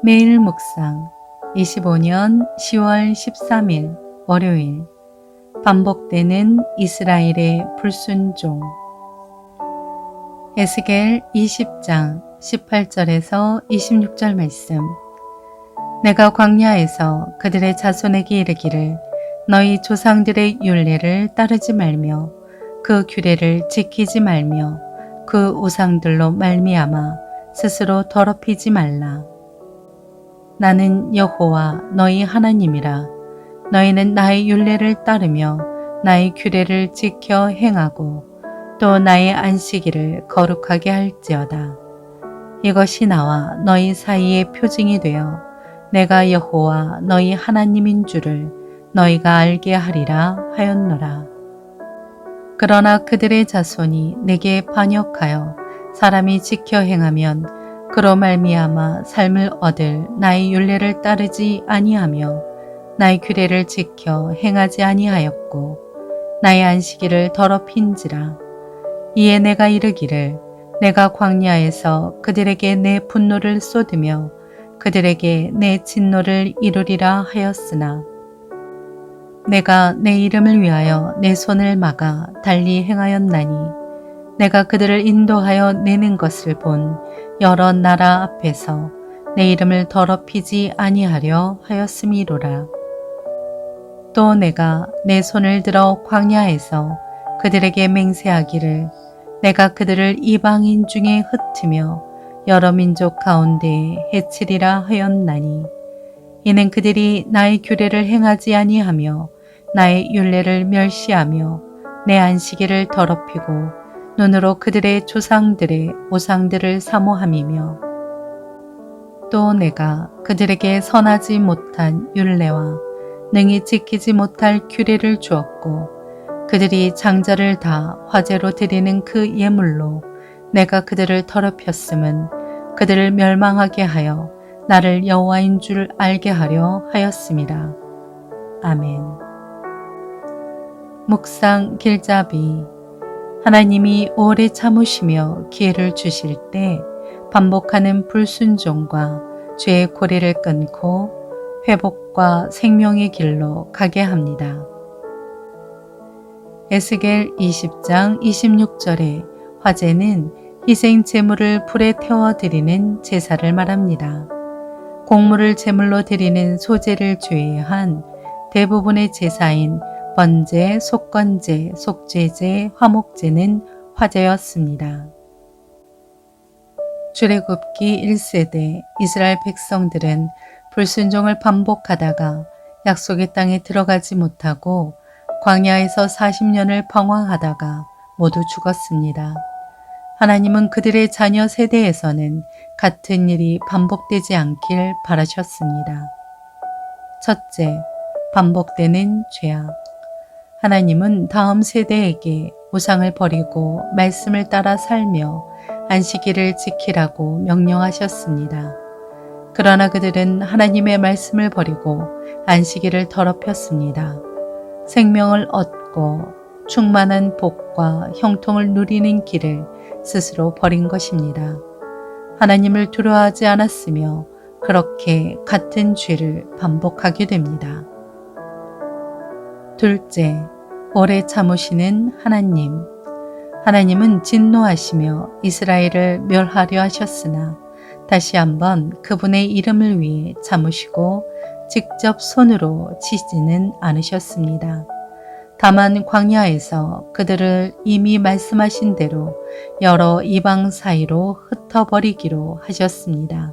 매일 묵상 25년 10월 13일 월요일 반복되는 이스라엘의 불순종 에스겔 20장 18절에서 26절 말씀 내가 광야에서 그들의 자손에게 이르기를 너희 조상들의 율례를 따르지 말며 그 규례를 지키지 말며 그 우상들로 말미암아 스스로 더럽히지 말라. 나는 여호와 너희 하나님이라. 너희는 나의 율례를 따르며 나의 규례를 지켜 행하고 또 나의 안식일을 거룩하게 할지어다. 이것이 나와 너희 사이의 표징이 되어 내가 여호와 너희 하나님인 줄을 너희가 알게 하리라 하였노라. 그러나 그들의 자손이 내게 반역하여 사람이 지켜 행하면 그로 말미암아 삶을 얻을 나의 율례를 따르지 아니하며 나의 규례를 지켜 행하지 아니하였고 나의 안식일을 더럽힌지라. 이에 내가 이르기를 내가 광야에서 그들에게 내 분노를 쏟으며 그들에게 내 진노를 이루리라 하였으나 내가 내 이름을 위하여 내 손을 막아 달리 행하였나니 내가 그들을 인도하여 내는 것을 본 여러 나라 앞에서 내 이름을 더럽히지 아니하려 하였음이로라. 또 내가 내 손을 들어 광야에서 그들에게 맹세하기를 내가 그들을 이방인 중에 흩으며 여러 민족 가운데 해치리라 하였나니 이는 그들이 나의 규례를 행하지 아니하며 나의 율례를 멸시하며 내 안식일을 더럽히고 눈으로 그들의 조상들의 우상들을 사모함이며 또 내가 그들에게 선하지 못한 율례와 능히 지키지 못할 규례를 주었고 그들이 장자를 다 화제로 드리는 그 예물로 내가 그들을 더럽혔음은 그들을 멸망하게 하여 나를 여호와인 줄 알게 하려 하였습니다. 아멘. 묵상 길잡이 하나님이 오래 참으시며 기회를 주실 때 반복하는 불순종과 죄의 고리를 끊고 회복과 생명의 길로 가게 합니다. 에스겔 20장 26절에 화제는 희생 제물을 불에 태워 드리는 제사를 말합니다. 곡물을 제물로 드리는 소재를 제외한 대부분의 제사인 번제, 속건제, 속죄제, 화목제는 화제였습니다. 출애굽기 1세대 이스라엘 백성들은 불순종을 반복하다가 약속의 땅에 들어가지 못하고 광야에서 40년을 방황하다가 모두 죽었습니다. 하나님은 그들의 자녀 세대에서는 같은 일이 반복되지 않길 바라셨습니다. 첫째, 반복되는 죄악. 하나님은 다음 세대에게 우상을 버리고 말씀을 따라 살며 안식일을 지키라고 명령하셨습니다. 그러나 그들은 하나님의 말씀을 버리고 안식일을 더럽혔습니다. 생명을 얻고 충만한 복과 형통을 누리는 길을 스스로 버린 것입니다. 하나님을 두려워하지 않았으며 그렇게 같은 죄를 반복하게 됩니다. 둘째, 오래 참으시는 하나님. 하나님은 진노하시며 이스라엘을 멸하려 하셨으나 다시 한번 그분의 이름을 위해 참으시고 직접 손으로 치지는 않으셨습니다. 다만 광야에서 그들을 이미 말씀하신 대로 여러 이방 사이로 흩어버리기로 하셨습니다.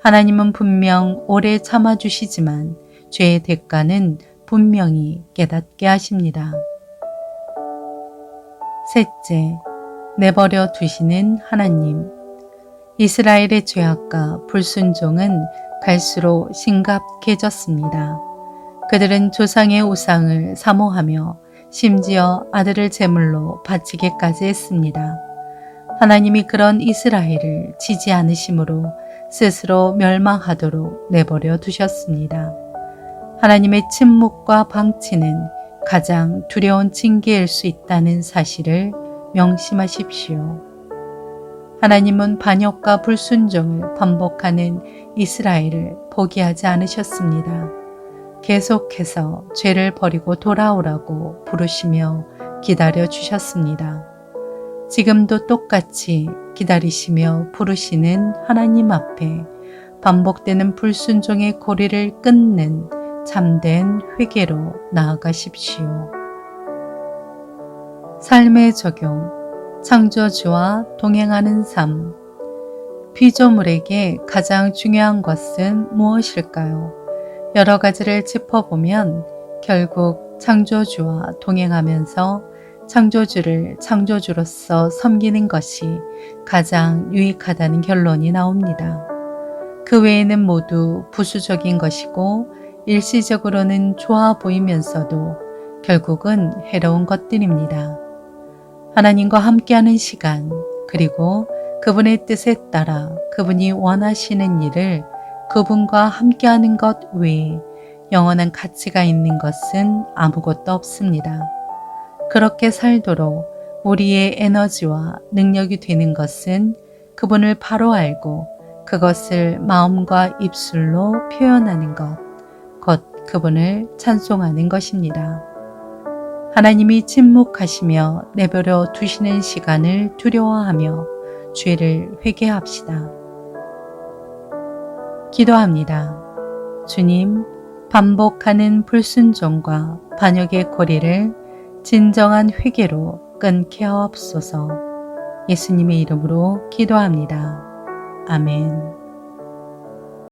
하나님은 분명 오래 참아주시지만 죄의 대가는 분명히 깨닫게 하십니다. 셋째, 내버려 두시는 하나님. 이스라엘의 죄악과 불순종은 갈수록 심각해졌습니다. 그들은 조상의 우상을 사모하며 심지어 아들을 제물로 바치게까지 했습니다. 하나님이 그런 이스라엘을 지지 않으심으로 스스로 멸망하도록 내버려 두셨습니다. 하나님의 침묵과 방치는 가장 두려운 징계일 수 있다는 사실을 명심하십시오. 하나님은 반역과 불순종을 반복하는 이스라엘을 포기하지 않으셨습니다. 계속해서 죄를 버리고 돌아오라고 부르시며 기다려 주셨습니다. 지금도 똑같이 기다리시며 부르시는 하나님 앞에 반복되는 불순종의 고리를 끊는 참된 회개로 나아가십시오. 삶의 적용, 창조주와 동행하는 삶. 피조물에게 가장 중요한 것은 무엇일까요? 여러 가지를 짚어보면 결국 창조주와 동행하면서 창조주를 창조주로서 섬기는 것이 가장 유익하다는 결론이 나옵니다. 그 외에는 모두 부수적인 것이고 일시적으로는 좋아 보이면서도 결국은 해로운 것들입니다. 하나님과 함께하는 시간, 그리고 그분의 뜻에 따라 그분이 원하시는 일을 그분과 함께하는 것 외에 영원한 가치가 있는 것은 아무것도 없습니다. 그렇게 살도록 우리의 에너지와 능력이 되는 것은 그분을 바로 알고 그것을 마음과 입술로 표현하는 것, 곧 그분을 찬송하는 것입니다. 하나님이 침묵하시며 내버려 두시는 시간을 두려워하며 죄를 회개합시다. 기도합니다. 주님, 반복하는 불순종과 반역의 고리를 진정한 회개로 끊게 하옵소서. 예수님의 이름으로 기도합니다. 아멘.